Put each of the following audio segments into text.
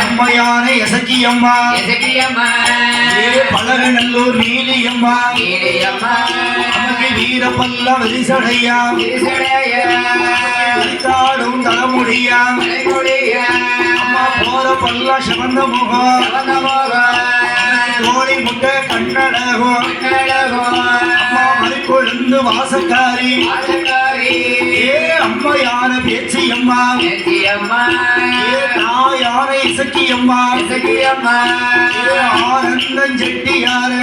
அம்மையான எசக்கி அம்மா ஏ பலகநல்லூர் நீலி அம்மா நீலியம்மா. நமக்கு வீரப்பல்ல வரிசடையா. திருசடைய வரித்தாடும் தலைமுடியா. மலைமொழிய அம்மா போற பல்ல சிவந்த முகம். தோழி முட்டை கண்ணழகும் அம்மா மலைக்கொழுந்து வாசக்காரி. ஏ அம்மையான பேச்சி அம்மா ஏ தாயான இசக்கி அம்மா ஏ ஆனந்தம் செட்டியாரு.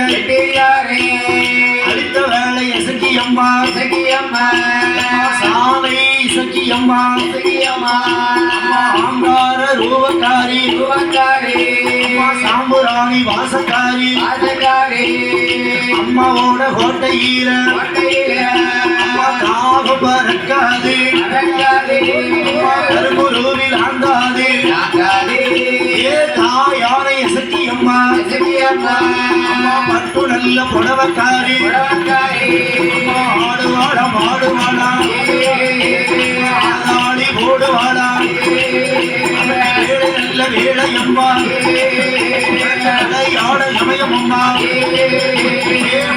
அளித்த வேலை இசக்கி அம்மா அம்மா சாலை இசக்கி அம்மா அம்மா ஆங்கார ரூபக்காரி. அம்மா சாம்புராணி வாசக்காரி. அம்மாவோட கோட்டையில. அம்மா காக பறக்காது. அம்மா கருமுருவில் ஆண்டாது. ஏ தாயான இசக்கி அம்மா அம்மா பட்டு நல்ல புடவக்காரி. அம்மா ஆடுவாடா மாடுவாடா ஆளாளி போடுவாடா வேலை நல்ல அம்மா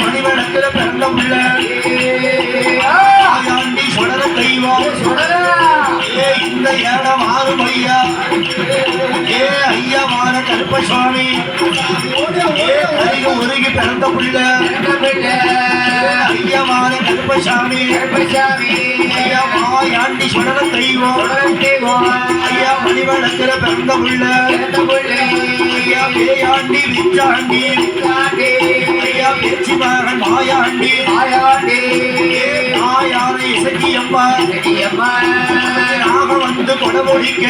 மணிவடத்துல பிறந்த புள்ள ஆயாண்டி சுடர தெய்வம். ஏ இந்த ஏடம் ஆறும் ஐயா ஏ ஐயாவான கருப்பசாமி ஏ கரிக உருகி பிறந்த புள்ள. கருப்பசாமி ஐயா மாயாண்டி சுடர தெய்வம். ஐயா மணிவடத்துல பிறந்த புள்ள. ஐயா பேயாண்டி விச்சாண்டி ஐயா பேச்சு மகன் மாயாண்டி. ஏ தாயான இசக்கி அம்மா நாக வந்து கொடமுடிக்க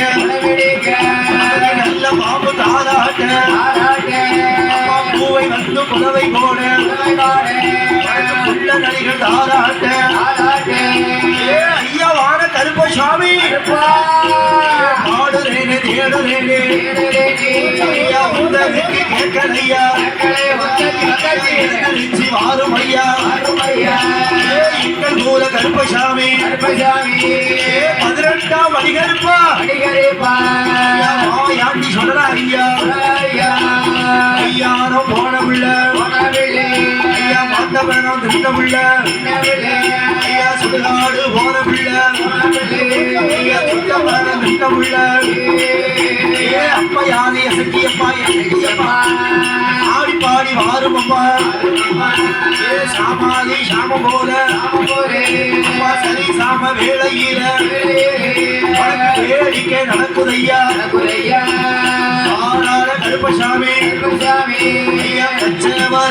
நல்ல பாம்பு தாராட்ட அம்மா பூவை வந்து புலவை போட. உள்ள நடிகர் தாராட்ட ஏ ஐயாவான கருப்பசாமி. மூல கருப்பசாமி பதினெட்டாம் அடிகருப்பா ஐயா மாயாண்டி சொல்றா ஐயா ஐயாரம் போன பிள்ள ஐயா மாத்தவனம் திட்ட ஐயா சுடுகாடு போன பிள்ள சுத்தவனம் அப்பா யாரு எசக்கியப்பா எசக்கியப்பா ஆடி பாடி வாரும் அம்மா ஏ சாமாதி சாம போல அம்மா சரி சாம வேளையில. வேடிக்கை நடக்குதையா. ஆடாத கருப்பசாமி. ஐயா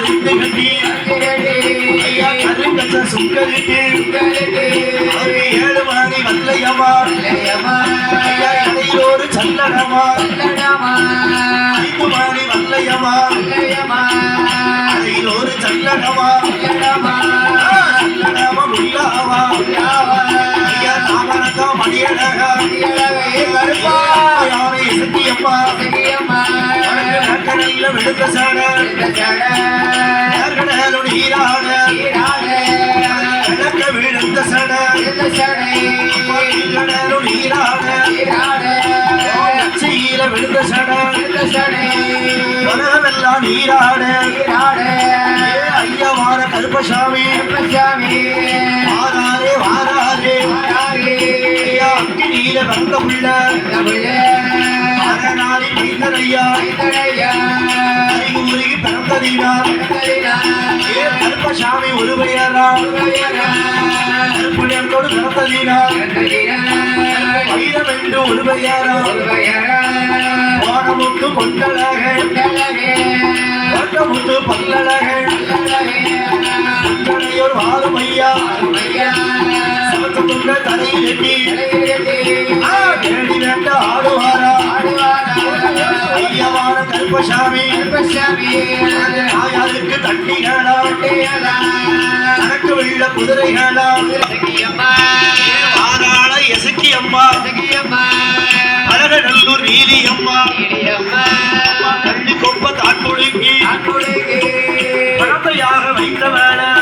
ரெண்டு கட்டி. ஐயா ஏழு மணி வல்லையம்மா. சல்லடமா ஐந்து மணி வல்லையம்மா இடையோரு சல்லடமா சல்லடமா முல்லாவா தாமரக்கா மணியழகா. யாரை இசக்கியப்பா உனக்கு நக்கடல்ல விழுந்த சாட விழுந்த கடலும் நீராட விழுந்த சட. உலகமெல்லாம் நீராட. ஏ ஐயா வார கருப்பசாமி. வாராரே வாராரே. அங்கி நீல வந்த உள்ள மரணாலில் வைத்ததையா அறிவுருகி பிறந்ததினா. ஏ கருப்பசாமி ஒருவையரா கருப்புலத்தோடு பிறந்ததினா. வைரம் என்று ஒருவையரா வானமுத்து கொண்டழக வட்டமுத்து பல்லழக கண்ணையோர் வாரும் ஐயா சமத்து கொண்ட தலையில் எட்டி. கேடி வேண்ட ஆடுவாரா? ஐயவான கருப்பசாமி தாயாருக்கு தண்ணிகளா கணக்கு வெள்ள குதிரைகளா எசக்கி அம்மா கள்ளி கொப்ப தான் கொடுங்கி கடமையாக வைத்தவன